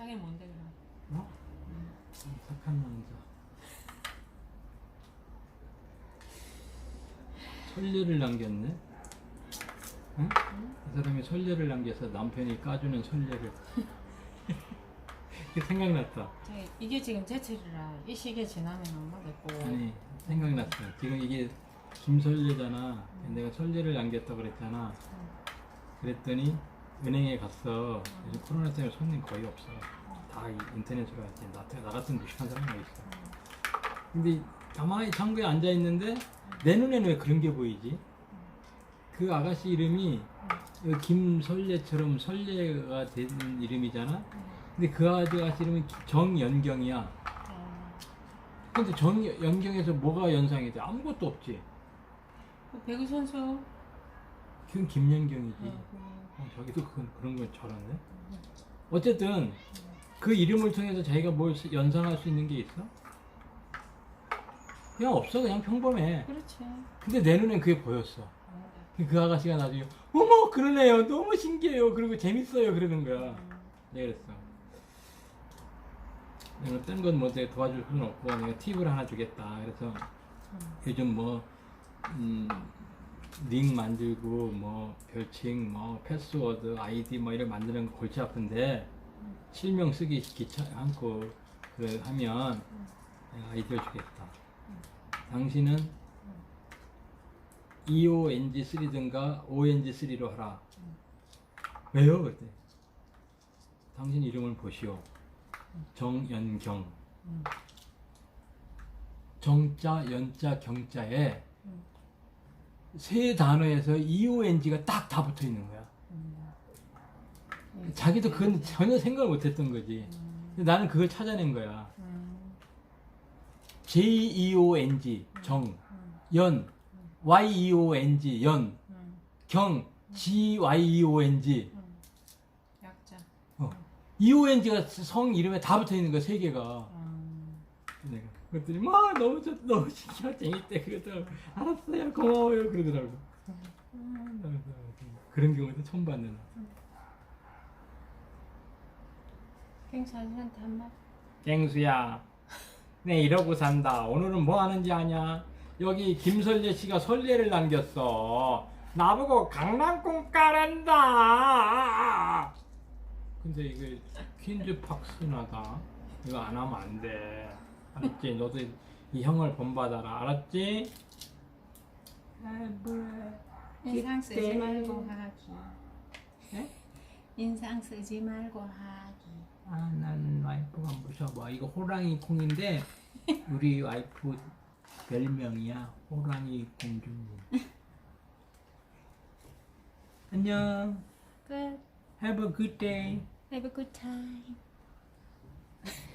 자기 뭔데 그럼? 어? 착한 남자. 설례를 남겼네. 응? 이 사람이 설례를 남겨서 남편이 까주는 설례를. 이게 생각났다. 자기 이게 지금 제철이라 이 시기에 지나면 안 맞겠고. 아니 생각났어. 지금 이게 김설례잖아. 내가 설례를 남겼다 그랬잖아. 그랬더니 은행에 갔어. 요즘 코로나 때문에 손님 거의 없어. 다 이- 인터넷으로 하지. 나, 나 같은 무식한 사람이 있어. 근데 가만히 창구에 앉아 있는데 내 눈에는 왜 그런 게 보이지? 그 아가씨 이름이 이 김설례처럼 설례가 된 이름이잖아. 근데 그 아가씨 이름은 정연경이야. 어, 근데 정연경에서 뭐가 연상이 돼? 아무것도 없지. 그 배구 선수. 그건 김연경이지. 어, 어, 자기도 그건 그런 걸 잘하네. 어쨌든 그 이름을 통해서 자기가 뭘 수- 연상할 수 있는 게 있어? 그냥 없어. 그냥 평범해. 그렇지. 근데 내 눈엔 그게 보였어. 어, 그 아가씨가 나중에 어머 그러네요. 너무 신기해요. 그리고 재밌어요. 그러는 거야. 내가 그랬어. 내가 뜬건뭐 내가 도와줄 수는 없고 내가 팁을 하나 주겠다. 그래서 요즘 뭐 음, 링 만들고 뭐 별칭 뭐 패스워드 아이디 뭐 이런 만드는 거 골치 아픈데 실명 쓰기 귀찮고 그 하면 내가 아이디어 주겠다. 당신은 E EONG3든가 ONG3로 하라. 왜요? 그때 당신 이름을 보시오. 정연경. 음. 정자, 연자, 경자에 음. 세 단어에서 EONG가 딱 다 붙어 있는 거야. 음. 자기도 그건 전혀 생각을 못 했던 거지. 음. 근데 나는 그걸 찾아낸 거야. 음. J-E-O-N-G, 정, 음. 연, Y-E-O-N-G, 연, 음. 경, G-Y-E-O-N-G. 음. 약자. 어. EONG가 성 이름에 다 붙어 있는 거야, 세 개가. 음. 내가. 그랬더니, 막 너무 좋, 너무 신기하고 재밌대. 그러더라고. 알았어요, 고마워요. 그러더라고. 아, 그런 경우도 처음 봤네. 나. 갱사한테 한 말. 갱수야, 내 이러고 산다. 오늘은 뭐 하는지 아냐? 여기 김설례 씨가 설례를 남겼어. 나보고 강낭콩 까란다. 근데 이거 퀸즈 박스나다. 이거 안 하면 안 돼. 알았지? 너도 이 형을 본받아라. 알았지? 아 뭐야? 인상 쓰지 말고 하기. 네? 인상 쓰지 말고 하기. 아, 난 와이프가 무서워. 이거 호랑이 콩인데 우리 와이프 별명이야. 호랑이 공주님. 안녕. 끝. Have a good day. Have a good time.